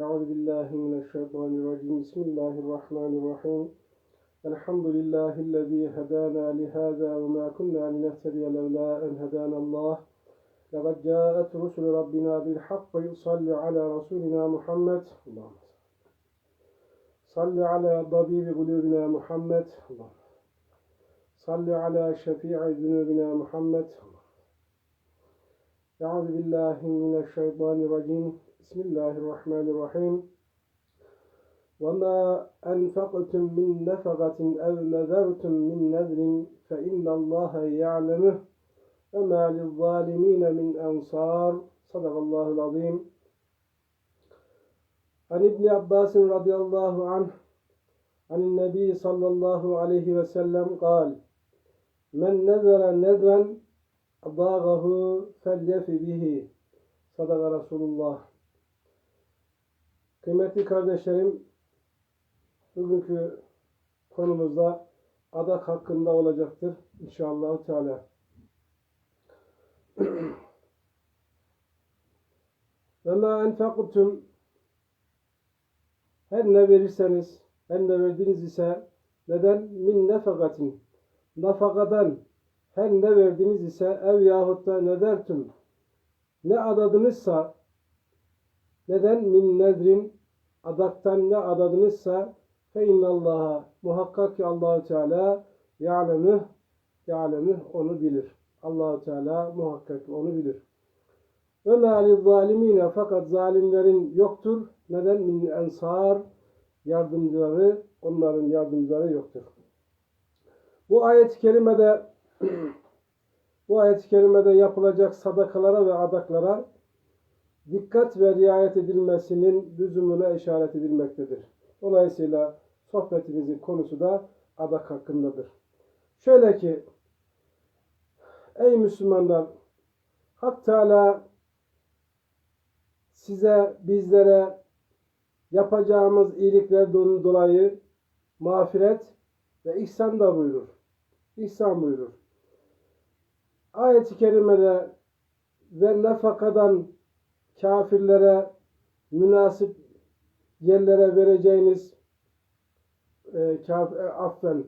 أعوذ بالله من الشيطان الرجيم. بسم الله الرحمن الرحيم. الحمد لله الذي هدانا لهذا وما كنا لنهتدي لولا أن هدانا الله. لقد جاءت رسل ربنا بالحق صل على رسولنا محمد. اللهم صل على طبيب قلوبنا محمد. اللهم صل على شفيع ذنوبنا محمد. أعوذ بالله من الشيطان الرجيم. بسم الله الرحمن الرحيم وما أنفقتم من نفقة أو نذرتم من نذر فإن الله يعلمه وما للظالمين من أنصار صدق الله العظيم عن ابن عباس رضي الله عنه عن النبي صلى الله عليه وسلم قال من نذر نذرا ضاغه فليف به Sadaka Resulullah. Kıymetli kardeşlerim, bugünkü konumuzda adak hakkında olacaktır inşallah Teala. Ve ma enfaktum her ne verirseniz, her ne verdiniz ise neden? Min nefakatin nafakadan her ne verdiniz ise ev yahut da ne dertüm ne adadınızsa neden min nedrin adaktan ne adadınızsa fe innallaha muhakkak ki Allahu Teala ya'lemü ya'lemü onu bilir. Allahu Teala muhakkak onu bilir. Ve ma zalimine fakat zalimlerin yoktur. Neden min ensar yardımcıları onların yardımcıları yoktur. Bu ayet-i kerimede bu ayet-i kerimede yapılacak sadakalara ve adaklara dikkat ve riayet edilmesinin lüzumuna işaret edilmektedir. Dolayısıyla sohbetimizin konusu da adak hakkındadır. Şöyle ki ey Müslümanlar Hak Teala size bizlere yapacağımız iyilikler dolayı mağfiret ve ihsan da buyurur. İhsan buyurur. Ayet-i kerimede ve nafakadan kafirlere münasip yerlere vereceğiniz e, kaf, e, affen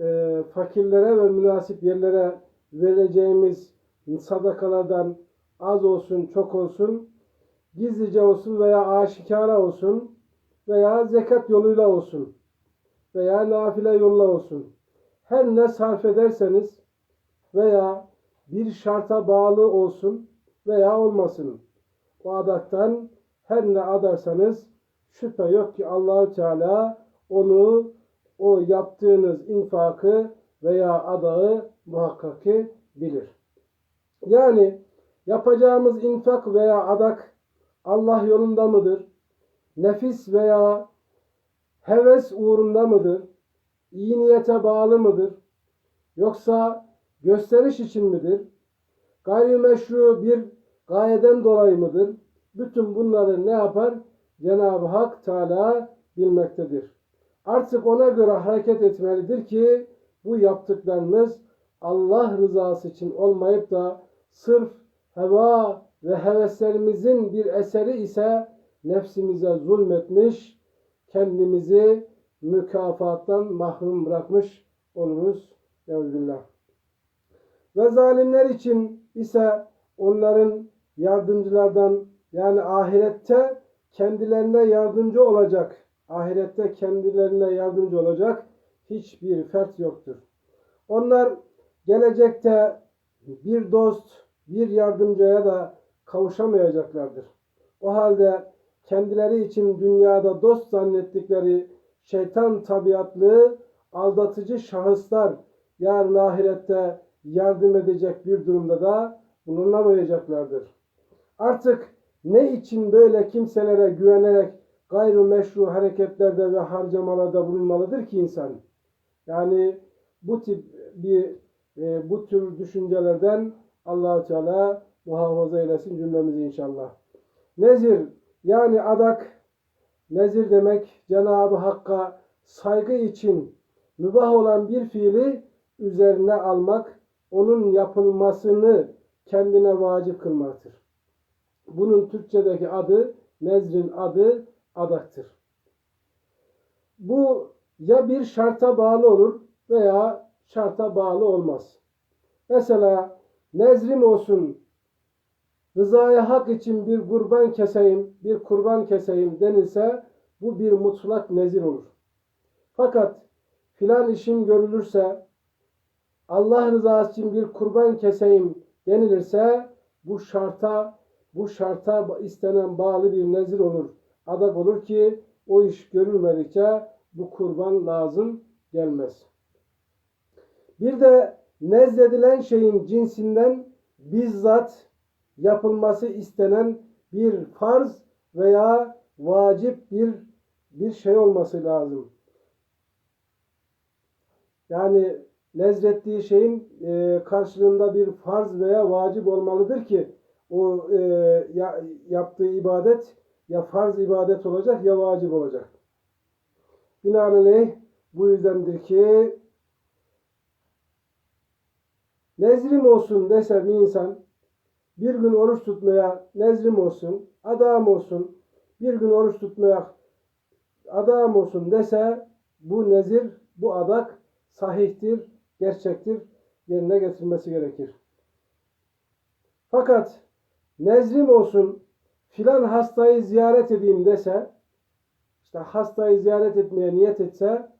e, fakirlere ve münasip yerlere vereceğimiz sadakalardan az olsun çok olsun gizlice olsun veya aşikara olsun veya zekat yoluyla olsun veya nafile yolla olsun. Her ne sarf ederseniz veya bir şarta bağlı olsun veya olmasın. O adaktan her ne adarsanız şüphe yok ki Allahü Teala onu o yaptığınız infakı veya adağı muhakkak ki bilir. Yani yapacağımız infak veya adak Allah yolunda mıdır? Nefis veya heves uğrunda mıdır? İyi niyete bağlı mıdır? Yoksa gösteriş için midir? Gayrimeşru bir gayeden dolayı mıdır? Bütün bunları ne yapar? Cenab-ı Hak Teala bilmektedir. Artık ona göre hareket etmelidir ki bu yaptıklarımız Allah rızası için olmayıp da sırf heva ve heveslerimizin bir eseri ise nefsimize zulmetmiş, kendimizi mükafattan mahrum bırakmış oluruz. Evzillah. Ve zalimler için ise onların yardımcılardan yani ahirette kendilerine yardımcı olacak, ahirette kendilerine yardımcı olacak hiçbir fert yoktur. Onlar gelecekte bir dost, bir yardımcıya da kavuşamayacaklardır. O halde kendileri için dünyada dost zannettikleri şeytan tabiatlı aldatıcı şahıslar yarın ahirette yardım edecek bir durumda da bulunamayacaklardır. Artık ne için böyle kimselere güvenerek gayrimeşru hareketlerde ve harcamalarda bulunmalıdır ki insan? Yani bu tip bir e, bu tür düşüncelerden allah Teala muhafaza eylesin cümlemizi inşallah. Nezir yani adak nezir demek Cenab-ı Hakk'a saygı için mübah olan bir fiili üzerine almak, onun yapılmasını kendine vacip kılmaktır. Bunun Türkçedeki adı nezrin adı adaktır. Bu ya bir şarta bağlı olur veya şarta bağlı olmaz. Mesela nezrim olsun, rızaya hak için bir kurban keseyim, bir kurban keseyim denilse bu bir mutlak nezir olur. Fakat filan işim görülürse Allah rızası için bir kurban keseyim denilirse bu şarta bu şarta istenen bağlı bir nezir olur. Adak olur ki o iş görülmedikçe bu kurban lazım gelmez. Bir de nezledilen şeyin cinsinden bizzat yapılması istenen bir farz veya vacip bir bir şey olması lazım. Yani nezrettiği şeyin e, karşılığında bir farz veya vacip olmalıdır ki o e, ya, yaptığı ibadet ya farz ibadet olacak ya vacip olacak. Binaenaleyh bu yüzdendir ki nezrim olsun dese bir insan bir gün oruç tutmaya nezrim olsun, adam olsun, bir gün oruç tutmaya adam olsun dese bu nezir, bu adak sahihtir, gerçektir, yerine getirmesi gerekir. Fakat nezrim olsun, filan hastayı ziyaret edeyim dese, işte hastayı ziyaret etmeye niyet etse,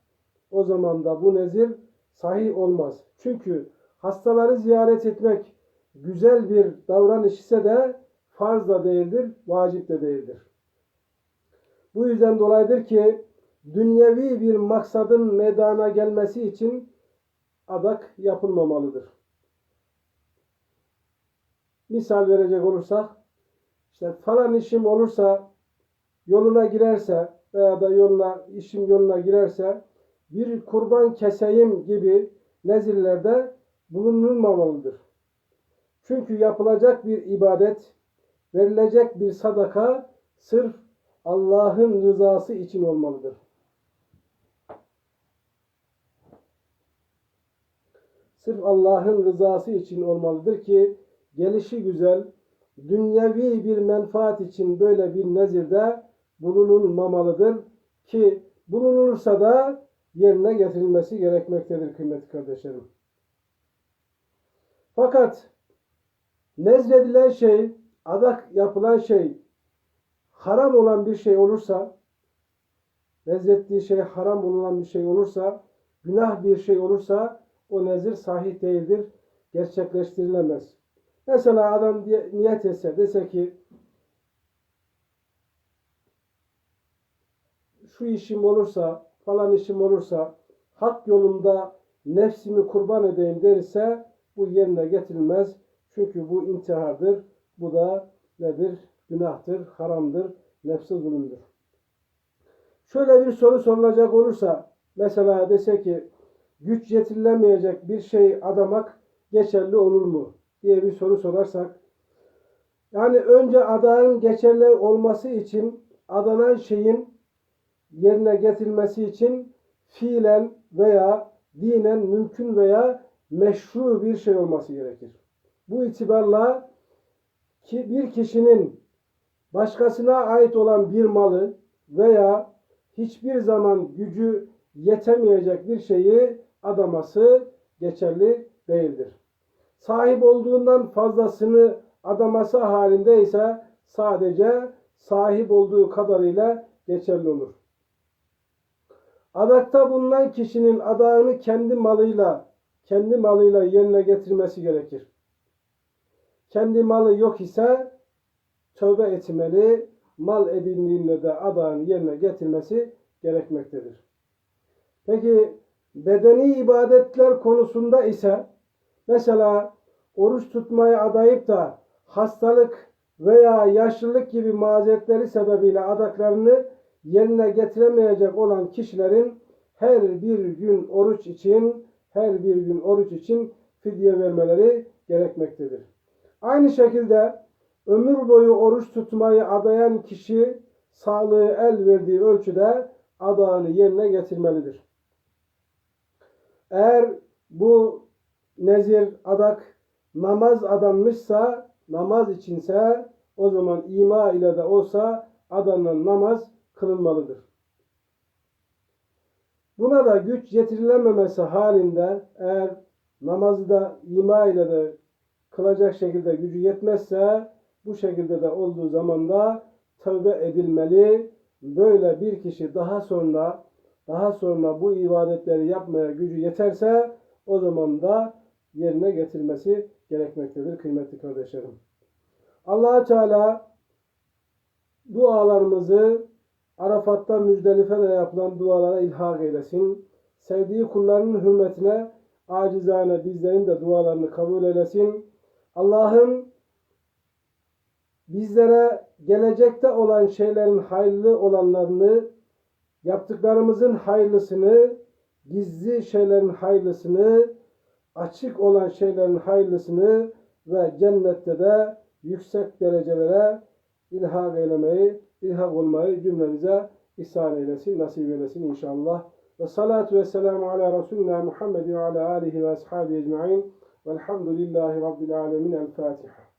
o zaman da bu nezir sahih olmaz. Çünkü hastaları ziyaret etmek güzel bir davranış ise de farz da değildir, vacip de değildir. Bu yüzden dolayıdır ki dünyevi bir maksadın meydana gelmesi için adak yapılmamalıdır. Misal verecek olursak, işte falan işim olursa, yoluna girerse veya da yoluna, işim yoluna girerse bir kurban keseyim gibi nezirlerde bulunulmamalıdır. Çünkü yapılacak bir ibadet, verilecek bir sadaka sırf Allah'ın rızası için olmalıdır. Sırf Allah'ın rızası için olmalıdır ki gelişi güzel, dünyevi bir menfaat için böyle bir nezirde bulunulmamalıdır ki bulunursa da yerine getirilmesi gerekmektedir kıymetli kardeşlerim. Fakat nezredilen şey, adak yapılan şey haram olan bir şey olursa, nezrettiği şey haram olunan bir şey olursa, günah bir şey olursa o nezir sahih değildir, gerçekleştirilemez. Mesela adam diye, niyet etse, dese ki şu işim olursa, falan işim olursa, hak yolunda nefsimi kurban edeyim derse bu yerine getirilmez. Çünkü bu intihardır. Bu da nedir? Günahtır, haramdır, nefse zulümdür. Şöyle bir soru sorulacak olursa, mesela dese ki güç yetirilemeyecek bir şey adamak geçerli olur mu diye bir soru sorarsak, yani önce adağın geçerli olması için adanan şeyin yerine getirilmesi için fiilen veya dinen mümkün veya meşru bir şey olması gerekir. Bu itibarla ki bir kişinin başkasına ait olan bir malı veya hiçbir zaman gücü yetemeyecek bir şeyi adaması geçerli değildir. Sahip olduğundan fazlasını adaması halinde ise sadece sahip olduğu kadarıyla geçerli olur. Adakta bulunan kişinin adağını kendi malıyla kendi malıyla yerine getirmesi gerekir. Kendi malı yok ise tövbe etmeli, mal edindiğinde de adağını yerine getirmesi gerekmektedir. Peki bedeni ibadetler konusunda ise mesela oruç tutmayı adayıp da hastalık veya yaşlılık gibi mazeretleri sebebiyle adaklarını yerine getiremeyecek olan kişilerin her bir gün oruç için her bir gün oruç için fidye vermeleri gerekmektedir. Aynı şekilde ömür boyu oruç tutmayı adayan kişi sağlığı el verdiği ölçüde adağını yerine getirmelidir. Eğer bu nezir, adak namaz adanmışsa, namaz içinse o zaman ima ile de olsa adanan namaz kılınmalıdır. Buna da güç yetirilememesi halinde eğer namazı da ima ile de kılacak şekilde gücü yetmezse bu şekilde de olduğu zaman da tövbe edilmeli. Böyle bir kişi daha sonra daha sonra bu ibadetleri yapmaya gücü yeterse o zaman da yerine getirmesi gerekmektedir kıymetli kardeşlerim. allah Teala dualarımızı Arafat'ta Müzdelife'de yapılan dualara ilhak eylesin. Sevdiği kullarının hürmetine acizane bizlerin de dualarını kabul eylesin. Allah'ın bizlere gelecekte olan şeylerin hayırlı olanlarını, yaptıklarımızın hayırlısını, gizli şeylerin hayırlısını, açık olan şeylerin hayırlısını ve cennette de yüksek derecelere ilhak eylemeyi, ilhak olmayı cümlemize ihsan eylesin, nasip eylesin inşallah. Ve salatu ve selamu ala Resulina Muhammed ve ala alihi ve ashabi ecma'in. Velhamdülillahi Rabbil alemin. El Fatiha.